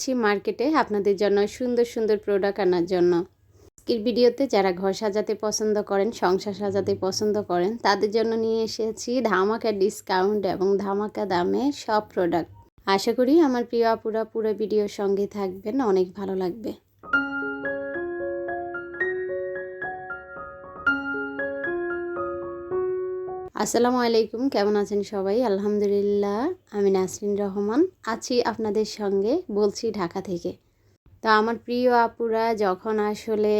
যাচ্ছি মার্কেটে আপনাদের জন্য সুন্দর সুন্দর প্রোডাক্ট আনার জন্য। আজকের ভিডিওতে যারা ঘর সাজাতে পছন্দ করেন, সংসার সাজাতে পছন্দ করেন, তাদের জন্য নিয়ে এসেছি ধামাকা ডিসকাউন্ট এবং ধামাকা দামে সব প্রোডাক্ট আশা করি আমার প্রিয় আপুরা পুরো ভিডিওর সঙ্গে থাকবেন, অনেক ভালো লাগবে। আসসালামু আলাইকুম, কেমন আছেন সবাই? আলহামদুলিল্লাহ, আমি নাসরিন রহমান, আছি আপনাদের সঙ্গে বলছি ঢাকা থেকে। তো আমার প্রিয় আপুরা, যখন আসলে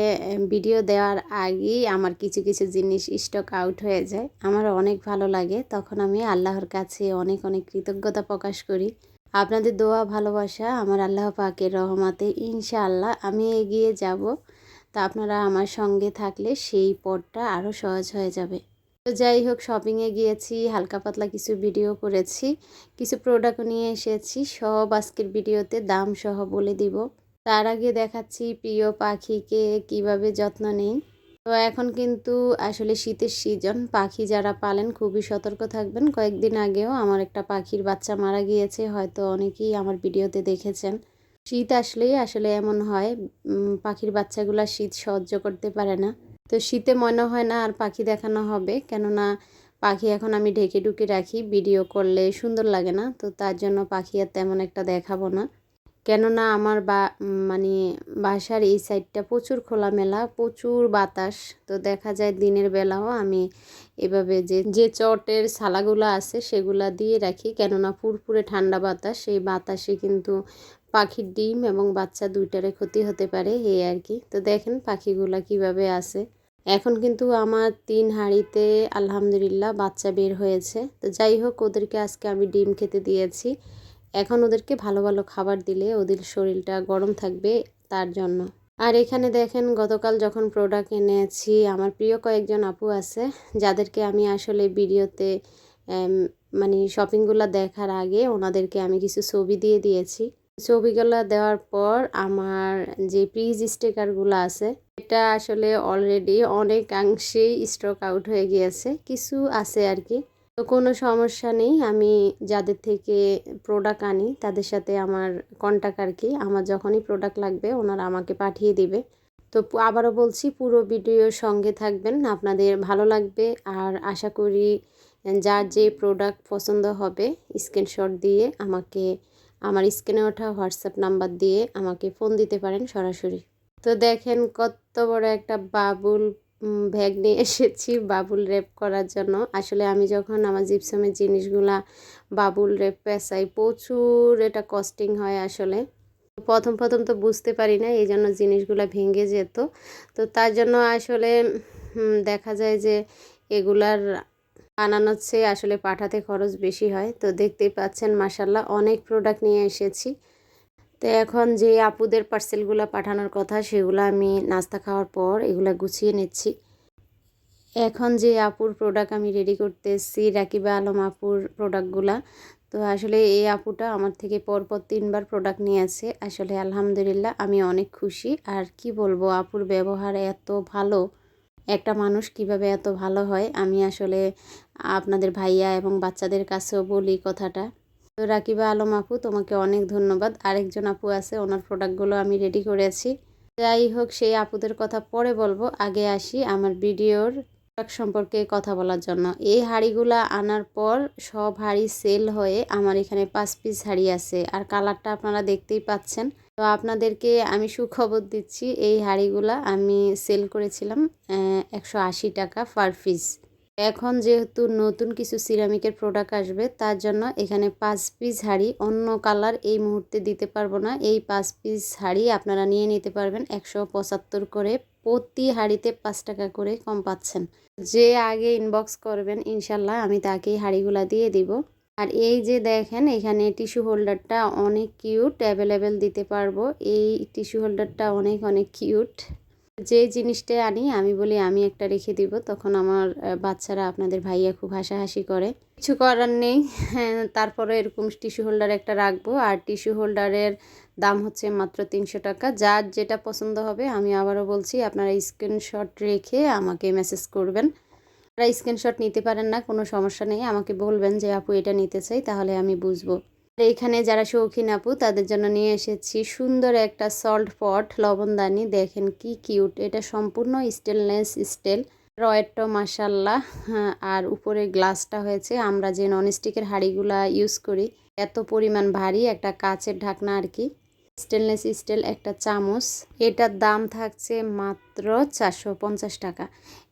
ভিডিও দেওয়ার আগেই আমার কিছু কিছু জিনিস স্টক আউট হয়ে যায়, আমার অনেক ভালো লাগে। তখন আমি আল্লাহর কাছে অনেক অনেক কৃতজ্ঞতা প্রকাশ করি। আপনাদের দোয়া, ভালোবাসা, আমার আল্লাহ পাকের রহমাতে ইনশাআল্লাহ আমি এগিয়ে যাব। তা আপনারা আমার সঙ্গে থাকলে সেই পথটা আরও সহজ হয়ে যাবে। তো যাই হোক শপিংয়ে গিয়েছি, হালকা পাতলা কিছু ভিডিও করেছি, কিছু প্রোডাক্ট নিয়ে এসেছি, সব আজকের ভিডিওতে দাম সহ বলে দিব। তার আগে দেখাচ্ছি প্রিয় পাখিকে কীভাবে যত্ন নেই। তো এখন কিন্তু আসলে শীতের সিজন পাখি যারা পালেন খুবই সতর্ক থাকবেন। কয়েকদিন আগেও আমার একটা পাখির বাচ্চা মারা গিয়েছে, হয়তো অনেকেই আমার ভিডিওতে দেখেছেন। শীত আসলেই আসলে এমন হয় পাখির বাচ্চাগুলো শীত সহ্য করতে পারে না। তো শীতে মনে হয় না আর পাখি দেখানো হবে। কেননা পাখি এখন আমি ঢেকে ঢুকে রাখি ভিডিও করলে সুন্দর লাগে না। তো তার জন্য পাখি আর তেমন একটা দেখাবো না। কেননা আমার বা মানে বাসার এই সাইডটা প্রচুর খোলামেলা, প্রচুর বাতাস। তো দেখা যায় দিনের বেলাও আমি এভাবে যে যে চটের সালাগুলো আছে সেগুলা দিয়ে রাখি। কেননা ফুরফুরে ঠান্ডা বাতাস, সেই বাতাসে কিন্তু পাখির ডিম এবং বাচ্চা দুইটারে ক্ষতি হতে পারে, এই আর কি। তো দেখেন পাখিগুলা কীভাবে আছে। এখন কিন্তু আমার তিন হাঁড়িতে আলহামদুলিল্লাহ বাচ্চা বের হয়েছে। তো যাই হোক, ওদেরকে আজকে আমি ডিম খেতে দিয়েছি। এখন ওদেরকে ভালো ভালো খাবার দিলে ওদের শরীরটা গরম থাকবে তার জন্য। আর এখানে দেখেন, গতকাল যখন প্রোডাক্ট এনেছি, আমার প্রিয় কয়েকজন আপু আছে, যাদেরকে আমি আসলে ভিডিওতে মানে শপিংগুলো দেখার আগে ওনাদেরকে আমি কিছু ছবি দিয়ে দিয়েছি। ছবিগুলো দেওয়ার পর আমার যে প্রিজ স্টিকারগুলো আছে এটা আসলে অলরেডি অনেকাংশেই স্টক আউট হয়ে গিয়েছে, কিছু আছে আর কি তো কোনো সমস্যা নেই, আমি যাদের থেকে প্রোডাক্ট আনি, তাদের সাথে আমার কন্ট্যাক্ট আর কি আমার যখনই প্রোডাক্ট লাগবে, ওনারা আমাকে পাঠিয়ে দিবে। তো আবারও বলছি, পুরো ভিডিওর সঙ্গে থাকবেন, আপনাদের ভালো লাগবে। আর আশা করি, যার যে প্রোডাক্ট পছন্দ হবে স্ক্রিনশট দিয়ে আমাকে, আমার স্ক্রিনে ওঠা হোয়াটসঅ্যাপ নাম্বার দিয়ে আমাকে ফোন দিতে পারেন সরাসরি। তো দেখেন কত বড় একটা বাবুল ব্যাগ নিয়ে এসেছি বাবুল রেপ করার জন্য। আসলে আমি যখন আমার জিপসামের জিনিসগুলা বাবুল রেপ পেঁচাই প্রচুর এটা কস্টিং হয় আসলে। প্রথম প্রথম তো বুঝতে পারি না এই জন্য জিনিসগুলো ভেঙে যেত। তো তার জন্য আসলে দেখা যায় যে এগুলার বানানোর চেয়ে আসলে পাঠাতে খরচ বেশি হয়। তো দেখতেই পাচ্ছেন মাসাল্লাহ অনেক প্রোডাক্ট নিয়ে এসেছি। তো এখন যে আপুদের পার্সেলগুলো পাঠানোর কথা, সেগুলো আমি নাস্তা খাওয়ার পর এগুলো গুছিয়ে নিচ্ছি। এখন যে আপুর প্রোডাক্ট আমি রেডি করতেছি রাকিবা আলম আপুর প্রোডাক্টগুলা তো আসলে এই আপুটা আমার থেকে পরপর তিনবার প্রোডাক্ট নিয়ে নিয়েছে আসলে আলহামদুলিল্লাহ আমি অনেক খুশি। আর কি বলব, আপুর ব্যবহার এত ভালো, একটা মানুষ কীভাবে এত ভালো হয়, আমি আসলে আপনাদের ভাইয়া এবং বাচ্চাদের কাছেও বলি কথাটা। তো রাকিবা আলম আপু, তোমাকে অনেক ধন্যবাদ। আরেকজন আপু আছে, ওনার প্রোডাক্টগুলো আমি রেডি করেছি। যাই হোক, সেই আপুদের কথা পরে বলব। আগে আসি আমার ভিডিওর সম্পর্কে কথা বলার জন্য। এই হাঁড়িগুলা আনার পর সব হাঁড়ি সেল হয়ে আমার এখানে পাঁচ পিস হাঁড়ি আছে। আর কালারটা আপনারা দেখতেই পাচ্ছেন। তো আপনাদেরকে আমি সুখবর দিচ্ছি, এই হাঁড়িগুলা আমি সেল করেছিলাম একশো আশি টাকা পার পিস এখন যেহেতু নতুন কিছু সিরামিকের প্রোডাক্ট আসবে, তার জন্য এখানে পাঁচ পিস হাঁড়ি অন্য কালার এই মুহূর্তে দিতে পারব না। এই পাঁচ পিস হাঁড়ি আপনারা নিয়ে নিতে পারবেন একশো পঁচাত্তর করে। প্রতি হাঁড়িতে পাঁচ টাকা করে কম পাচ্ছেন। যে আগে ইনবক্স করবেন ইনশাল্লাহ আমি তাকেই হাঁড়িগুলা দিয়ে দিব। আর এই যে দেখেন, এখানে টিস্যু হোল্ডারটা অনেক কিউট অ্যাভেলেবেল দিতে পারব। এই টিস্যু হোল্ডারটা অনেক অনেক কিউট যে জিনিসটা আনি, আমি বলি, আমি একটা রেখে দিব। তখন আমার বাচ্চারা আপনাদের ভাইয়া খুব হাসাহাসি করে। কিছু করার নেই। হ্যাঁ তারপরে এরকম টিস্যু হোল্ডার একটা রাখব। আর টিস্যু হোল্ডারের দাম হচ্ছে মাত্র তিনশো টাকা। যার যেটা পছন্দ হবে, আমি আবারও বলছি, আপনারা স্ক্রিনশট রেখে আমাকে মেসেজ করবেন। আপনারা স্ক্রিনশট নিতে পারেন না, কোনো সমস্যা নেই। আমাকে বলবেন যে, আপু, এটা নিতে চাই, তাহলে আমি বুঝব। আর এখানে যারা শৌখিন আপু, তাদের জন্য নিয়ে এসেছি সুন্দর একটা সল্ট পট লবণদানি দেখেন কি কিউট এটা সম্পূর্ণ স্টেনলেস স্টিল রয়েরটা মাসাল্লাহ আর উপরে গ্লাসটা হয়েছে। আমরা যে ননস্টিকের হাঁড়িগুলা ইউজ করি, এত পরিমাণ ভারী একটা কাচের ঢাকনা আর কি। স্টেনলেস স্টিল একটা চামচ। এটার দাম থাকছে মাত্র চারশো পঞ্চাশ টাকা।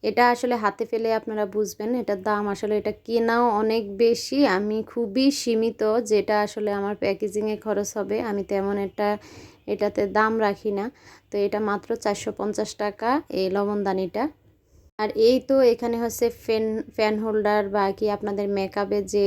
এটা আসলে হাতে ফেলে আপনারা বুঝবেন এটার দাম আসলে এটা কেনাও অনেক বেশি। আমি খুবই সীমিত যেটা আসলে আমার প্যাকেজিংয়ে খরচ হবে। আমি তেমন একটা এটাতে দাম রাখি না। তো এটা মাত্র চারশো পঞ্চাশ টাকা এই লবণদানিটা আর এই তো এখানে হচ্ছে ফ্যান ফ্যান হোল্ডার বা কি আপনাদের মেকআপে যে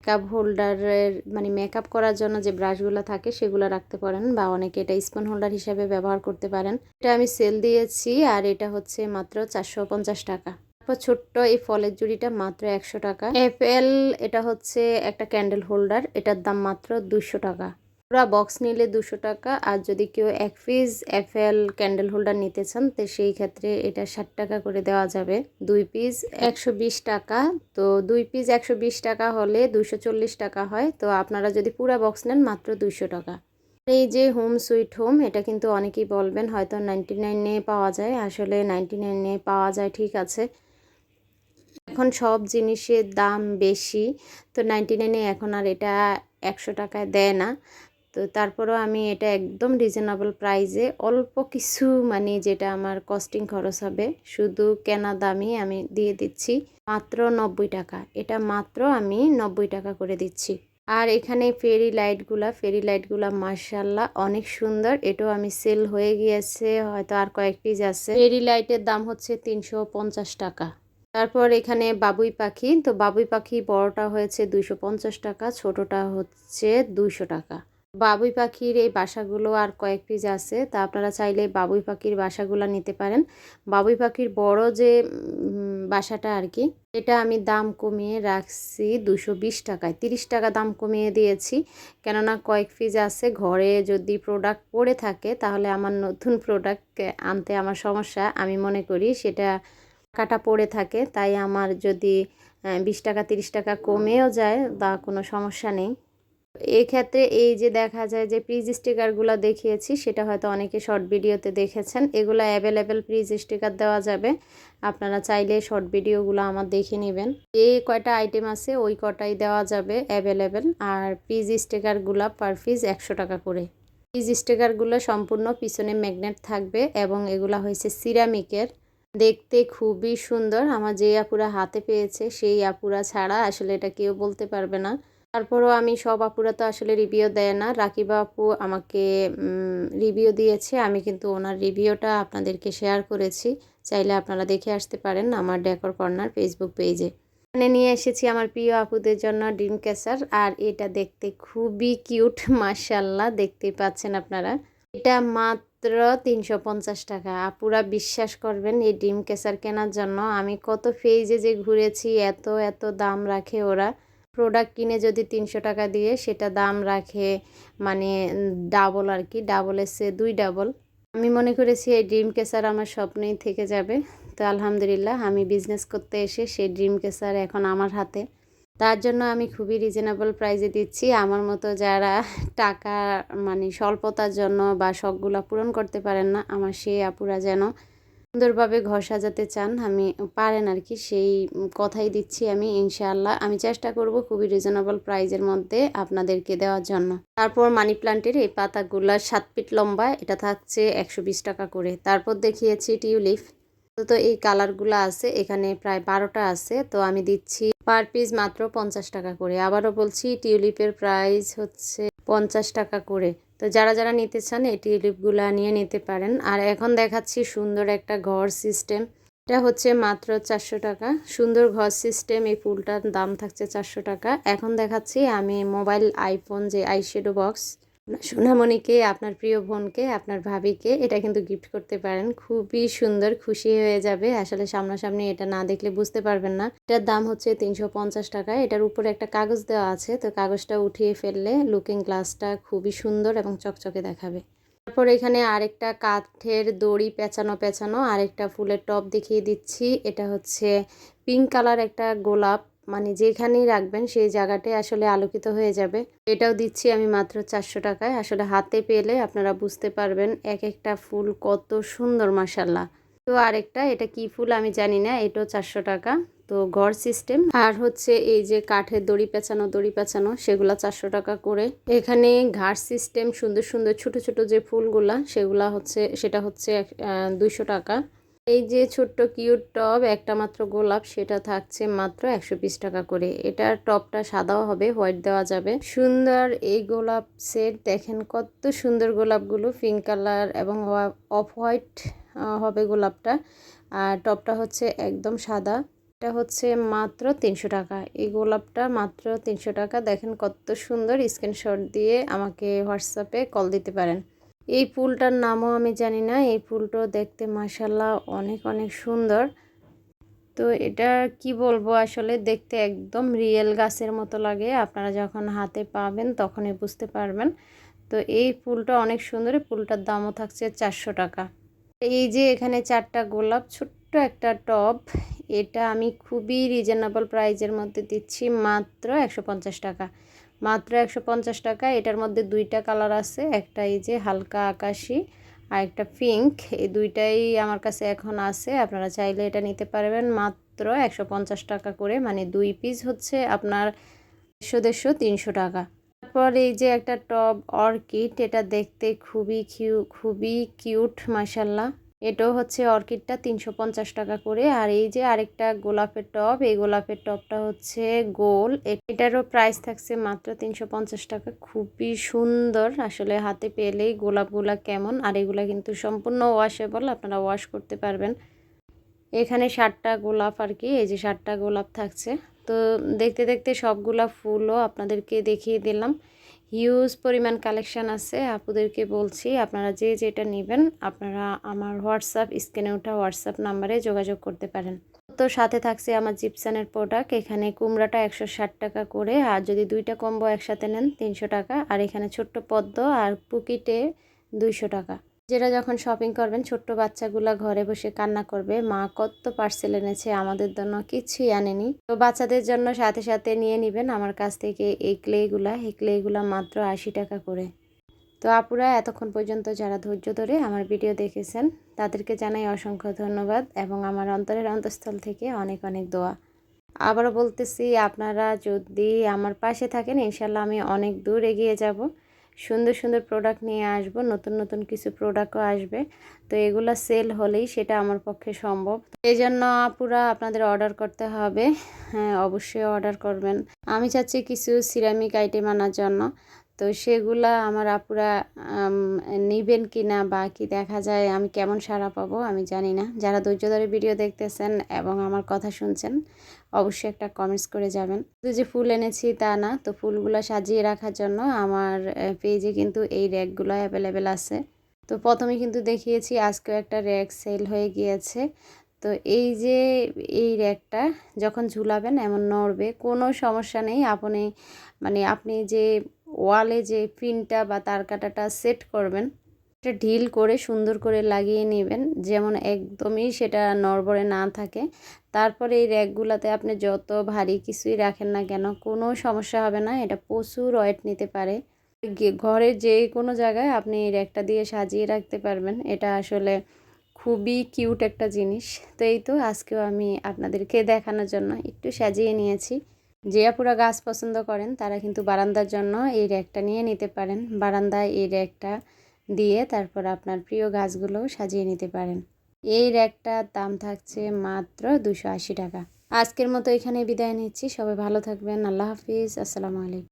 মেকআপ হোল্ডারের মানে মেকআপ করার জন্য যে ব্রাশগুলো থাকে সেগুলো রাখতে পারেন বা অনেকে এটা স্পুন হোল্ডার হিসাবে ব্যবহার করতে পারেন। এটা আমি সেল দিয়েছি আর এটা হচ্ছে মাত্র চারশো পঞ্চাশ টাকা। তারপর ছোট্ট এই ফলের জুড়িটা মাত্র একশো টাকা। অ্যাপেল এটা হচ্ছে একটা ক্যান্ডেল হোল্ডার এটার দাম মাত্র দুশো টাকা। পুরা বক্স নিলে দুশো টাকা, আর যদি কেউ এক পিস অ্যাপেল ক্যান্ডেল হোল্ডার নিতে চান, তো সেই ক্ষেত্রে এটা ষাট টাকা করে দেওয়া যাবে। দুই পিস একশো বিশ টাকা, তো দুই পিস একশো বিশ টাকা হলে দুশো চল্লিশ টাকা হয়, তো আপনারা যদি পুরা বক্স নেন, মাত্র দুশো টাকা। এই যে হোম সুইট হোম এটা কিন্তু অনেকেই বলবেন, হয়তো নাইনটি নাইনে পাওয়া যায়, আসলে নাইনটি নাইনে পাওয়া যায়, ঠিক আছে। এখন সব জিনিসের দাম বেশি, তো নাইনটি নাইনে এখন আর এটা একশো টাকায় দেয় না। তো তারপরেও আমি এটা একদম রিজনেবল প্রাইসে অল্প কিছু মানে যেটা আমার কস্টিং খরচ হবে, শুধু কেনা দামই আমি দিয়ে দিচ্ছি, মাত্র নব্বই টাকা। এটা মাত্র আমি নব্বই টাকা করে দিচ্ছি। আর এখানে ফেরি লাইটগুলা ফেরি লাইটগুলা মার্শাল্লাহ অনেক সুন্দর। এটাও আমি সেল হয়ে গিয়েছে, হয়তো আর কয়েক পিস আছে ফেরি লাইটের দাম হচ্ছে তিনশো পঞ্চাশ টাকা। তারপর এখানে বাবুই পাখি, তো বাবুই পাখি বড়টা হয়েছে দুইশো পঞ্চাশ টাকা, ছোটটা হচ্ছে দুইশো টাকা। বাবুই পাখির এই বাসাগুলো আর কয়েক পিস আছে। তা আপনারা চাইলে বাবুই পাখির বাসাগুলো নিতে পারেন। বাবুই পাখির বড় যে বাসাটা আর কি, এটা আমি দাম কমিয়ে রাখছি দুশো বিশ টাকায়। তিরিশ টাকা দাম কমিয়ে দিয়েছি। কেননা কয়েক পিস আছে, ঘরে যদি প্রোডাক্ট পড়ে থাকে, তাহলে আমার নতুন প্রোডাক্ট আনতে আমার সমস্যা। আমি মনে করি সেটা টাকাটা পড়ে থাকে, তাই আমার যদি বিশ টাকা, তিরিশ টাকা কমেও যায়, তা কোনো সমস্যা নেই। এক্ষেত্রে এই যে দেখা যায় যে প্রিজ স্টিকারগুলো দেখিয়েছি, সেটা হয়তো অনেকে শর্ট ভিডিওতে দেখেছেন। এগুলো অ্যাভেলেবেল প্রিজ স্টিকার দেওয়া যাবে। আপনারা চাইলে শর্ট ভিডিওগুলো আমার দেখে নেবেন। যে কয়টা আইটেম আছে, ওই কটাই দেওয়া যাবে অ্যাভেলেবেল আর প্রিজ স্টিকারগুলো পার পিস একশো টাকা করে। প্রিজ স্টিকারগুলো সম্পূর্ণ পিছনে ম্যাগনেট থাকবে এবং এগুলা হয়েছে সিরামিকের দেখতে খুবই সুন্দর। আমার যে আপুরা হাতে পেয়েছে, সেই আপুরা ছাড়া আসলে এটা কেউ বলতে পারবে না। তারপরও আমি সব আপুরা তো আসলে রিভিউ দেয় না। রাকিবা আপু আমাকে রিভিউ দিয়েছে। আমি কিন্তু ওনার রিভিউটা আপনাদেরকে শেয়ার করেছি। চাইলে আপনারা দেখে আসতে পারেন আমার ডেকর কর্নার ফেসবুক পেজে এখানে নিয়ে এসেছি আমার প্রিয় আপুদের জন্য ড্রিম ক্যাসার আর এটা দেখতে খুবই কিউট মার্শাল্লাহ দেখতেই পাচ্ছেন আপনারা। এটা মাত্র তিনশো পঞ্চাশ টাকা। আপুরা বিশ্বাস করবেন, এই ডিম কেসার কেনার জন্য আমি কত পেজে যে ঘুরেছি, এত এত দাম রাখে ওরা। প্রোডাক্ট কিনে যদি তিনশো টাকা দিয়ে সেটা দাম রাখে মানে ডাবল আর কি ডাবল এসে দুই ডাবল আমি মনে করেছি এই ড্রিম কেসার আমার স্বপ্নেই থেকে যাবে। তো আলহামদুলিল্লাহ, আমি বিজনেস করতে এসে সেই ড্রিম কেসার এখন আমার হাতে। তার জন্য আমি খুবই রিজনেবল প্রাইজে দিচ্ছি। আমার মতো যারা টাকা মানে স্বল্পতার জন্য বা শখগুলো পূরণ করতে পারেন না, আমার সেই আপুরা যেন সুন্দরভাবে ঘর সাজাতে চান, আমি পারেন আর কি সেই কথাই দিচ্ছি আমি, ইনশাআল্লাহ। আমি চেষ্টা করব খুবই রিজনেবল প্রাইজের মধ্যে আপনাদেরকে দেওয়ার জন্য। তারপর মানি প্লান্টের এই পাতাগুলো সাত ফিট লম্বা, এটা থাকছে একশো বিশ টাকা করে। তারপর দেখিয়েছি টিউলিপ। তো এই কালারগুলো আছে, এখানে প্রায় বারোটা আছে, তো আমি দিচ্ছি পার পিস মাত্র পঞ্চাশ টাকা করে। আবারও বলছি, টিউলিপের প্রাইস হচ্ছে পঞ্চাশ টাকা করে। তো যারা যারা নিতে চান, এই টিউলিপগুলো নিয়ে নিতে পারেন। আর এখন দেখাচ্ছি সুন্দর একটা ঘর সিস্টেম। এটা হচ্ছে মাত্র চারশো টাকা। সুন্দর ঘর সিস্টেম, এই ফুলটার দাম থাকছে চারশো টাকা। এখন দেখাচ্ছি আমি মোবাইল আইফোন যে আইশ্যাডো বক্স সোনামণিকে, আপনার প্রিয় বোনকে, আপনার ভাবিকে এটা কিন্তু গিফট করতে পারেন। খুবই সুন্দর, খুশি হয়ে যাবে। আসলে সামনাসামনি এটা না দেখলে বুঝতে পারবেন না। এটার দাম হচ্ছে তিনশো পঞ্চাশ টাকা। এটার উপরে একটা কাগজ দেওয়া আছে। তো কাগজটা উঠিয়ে ফেললে লুকিং গ্লাসটা খুবই সুন্দর এবং চকচকে দেখাবে। তারপর এখানে আরেকটা কাঠের দড়ি পেঁচানো পেঁচানো আরেকটা ফুলের টপ দেখিয়ে দিচ্ছি। এটা হচ্ছে পিঙ্ক কালার একটা গোলাপ। মানে যেখানেই রাখবেন সেই জায়গাটাই আসলে আলোকিত হয়ে যাবে। এটাও দিচ্ছি আমি মাত্র চারশো টাকায়। আসলে হাতে পেলে আপনারা বুঝতে পারবেন এক একটা ফুল কত সুন্দর মাসাল্লাহ তো আরেকটা, এটা কি ফুল আমি জানি না, এটাও চারশো টাকা। তো ঘর সিস্টেম। আর হচ্ছে এই যে কাঠের দড়ি পেঁচানো দড়ি পেঁচানো, সেগুলা চারশো টাকা করে। এখানে ঘাট সিস্টেম, সুন্দর সুন্দর ছোট ছোট যে ফুলগুলা, সেগুলা হচ্ছে, সেটা হচ্ছে দুইশো টাকা। এই যে ছোট্ট কিউট টব, একটা মাত্র গোলাপ, সেটা থাকছে মাত্র একশো বিশ টাকা করে। এটার টপটা সাদাও হবে হোয়াইট দেওয়া যাবে। সুন্দর এই গোলাপ সেট দেখেন কত সুন্দর গোলাপগুলো পিঙ্ক কালার এবং অফ হোয়াইট হবে গোলাপটা। আর টপটা হচ্ছে একদম সাদা। এটা হচ্ছে মাত্র তিনশো টাকা। এই গোলাপটা মাত্র তিনশো টাকা। দেখেন কত সুন্দর স্ক্রিনশট দিয়ে আমাকে হোয়াটসঅ্যাপে কল দিতে পারেন। এই ফুলটার নামও আমি জানি না, এই ফুলটাও দেখতে মাসাল্লাহ অনেক অনেক সুন্দর। তো এটা কি বলব আসলে দেখতে একদম রিয়েল গাছের মতো লাগে, আপনারা যখন হাতে পাবেন তখনই বুঝতে পারবেন। তো এই ফুলটা অনেক সুন্দর ফুলটার দামও থাকছে চারশো টাকা। এই যে এখানে চারটা গোলাপ, ছোট্ট একটা টব, এটা আমি খুবই রিজনেবল প্রাইজের মধ্যে দিচ্ছি মাত্র একশো পঞ্চাশ টাকা। মাত্র একশো পঞ্চাশ টাকা। এটার মধ্যে দুইটা কালার আছে একটা এই যে হালকা আকাশি আর একটা পিঙ্ক। এই দুইটাই আমার কাছে এখন আছে, আপনারা চাইলে এটা নিতে পারবেন। মাত্র একশো পঞ্চাশ টাকা করে মানে দুই পিস হচ্ছে আপনার দেড়শো দেড়শো, তিনশো টাকা। তারপর এই যে একটা টব অর্কিড, এটা দেখতে খুবই কিউ, খুবই কিউট মাসাল্লাহ এটাও হচ্ছে অর্কিডটা তিনশো পঞ্চাশ টাকা করে। আর এই যে আরেকটা গোলাপের টব, এই গোলাপের টবটা হচ্ছে গোল। এটারও প্রাইস থাকছে মাত্র তিনশো পঞ্চাশ টাকা। খুবই সুন্দর। আসলে হাতে পেলেই গোলাপগুলা কেমন। আর এগুলা কিন্তু সম্পূর্ণ ওয়াশেবল আপনারা ওয়াশ করতে পারবেন। এখানে ষাটটা গোলাপ আর কি, এই যে ষাটটা গোলাপ থাকছে। তো দেখতে দেখতে সবগুলা ফুলও আপনাদেরকে দেখিয়ে দিলাম। হিউজ পরিমাণ কালেকশান আছে। আপুদেরকে বলছি, আপনারা যে যেটা নেবেন, আপনারা আমার হোয়াটসঅ্যাপ স্ক্রিনে ওঠা হোয়াটসঅ্যাপ নাম্বারে যোগাযোগ করতে পারেন। তো সাথে থাকছে আমার জিপসানের প্রোডাক্ট এখানে কুমড়াটা একশো ষাট টাকা করে, আর যদি দুইটা কম্বো একসাথে নেন, তিনশো টাকা। আর এখানে ছোট্ট পদ্ম আর পুকিটে দুইশো টাকা। যেটা যখন শপিং করবেন, ছোট্ট বাচ্চাগুলা ঘরে বসে কান্না করবে, মা, কত পার্সেল এনেছে, আমাদের জন্য কিছুই আনেনি। তো বাচ্চাদের জন্য সাথে সাথে নিয়ে নেবেন আমার কাছ থেকে এই ক্লেগুলা। এই ক্লেগুলা মাত্র আশি টাকা করে। তো আপুরা, এতক্ষণ পর্যন্ত যারা ধৈর্য ধরে আমার ভিডিও দেখেছেন, তাদেরকে জানাই অসংখ্য ধন্যবাদ এবং আমার অন্তরের অন্তঃস্থল থেকে অনেক অনেক দোয়া। আবারও বলতেছি, আপনারা যদি আমার পাশে থাকেন ইনশাল্লাহ আমি অনেক দূর এগিয়ে যাব। সুন্দর সুন্দর প্রোডাক্ট নিয়ে আসব, নতুন নতুন কিছু প্রোডাক্টও আসবে। তো এগুলো সেল হলেই সেটা আমার পক্ষে সম্ভব। এই জন্য পুরা আপনাদের অর্ডার করতে হবে। হ্যাঁ অবশ্যই অর্ডার করবেন। আমি চাচ্ছি কিছু সিরামিক আইটেম আনার জন্য। তো সেগুলা আমার আপুরা নিবেন কি না বা কি দেখা যায়, আমি কেমন সারা পাবো আমি জানি না। যারা ধৈর্য ধরে ভিডিও দেখতেছেন এবং আমার কথা শুনছেন, অবশ্যই একটা কমেন্টস করে যাবেন। শুধু যে ফুল এনেছি তা না, তো ফুলগুলো সাজিয়ে রাখার জন্য আমার পেজে কিন্তু এই র্যাকগুলো অ্যাভেলেবেল আছে। তো প্রথমে কিন্তু দেখিয়েছি, আজকেও একটা র্যাক সেল হয়ে গিয়েছে। তো এই যে এই র্যাকটা যখন ঝুলাবেন এমন নড়বে, কোনো সমস্যা নেই। আপনি মানে আপনি যে ওয়ালে যে পিনটা বা তার কাটাটা সেট করবেন, সেটা ঢিল করে সুন্দর করে লাগিয়ে নেবেন, যেমন একদমই সেটা নড়বড়ে না থাকে। তারপরে এই র্যাকগুলোতে আপনি যত ভারী কিছুই রাখেন না কেন, কোনো সমস্যা হবে না, এটা প্রচুর ওয়েট নিতে পারে। ঘরের যে কোনো জায়গায় আপনি এই র্যাকটা দিয়ে সাজিয়ে রাখতে পারবেন, এটা আসলে খুবই কিউট একটা জিনিস। তো এই তো আজকেও আমি আপনাদেরকে দেখানোর জন্য একটু সাজিয়ে নিয়েছি। যে আপুরা গাছ পছন্দ করেন, তারা কিন্তু বারান্দার জন্য এই র্যাকটা নিয়ে নিতে পারেন। বারান্দায় এই র্যাকটা দিয়ে তারপর আপনার প্রিয় গাছগুলো সাজিয়ে নিতে পারেন। এই র্যাকটার দাম থাকছে মাত্র দুশো আশি টাকা। আজকের মতো এখানে বিদায় নিচ্ছি। সবাই ভালো থাকবেন। আল্লাহ হাফিজ। আসসালামু আলাইকুম।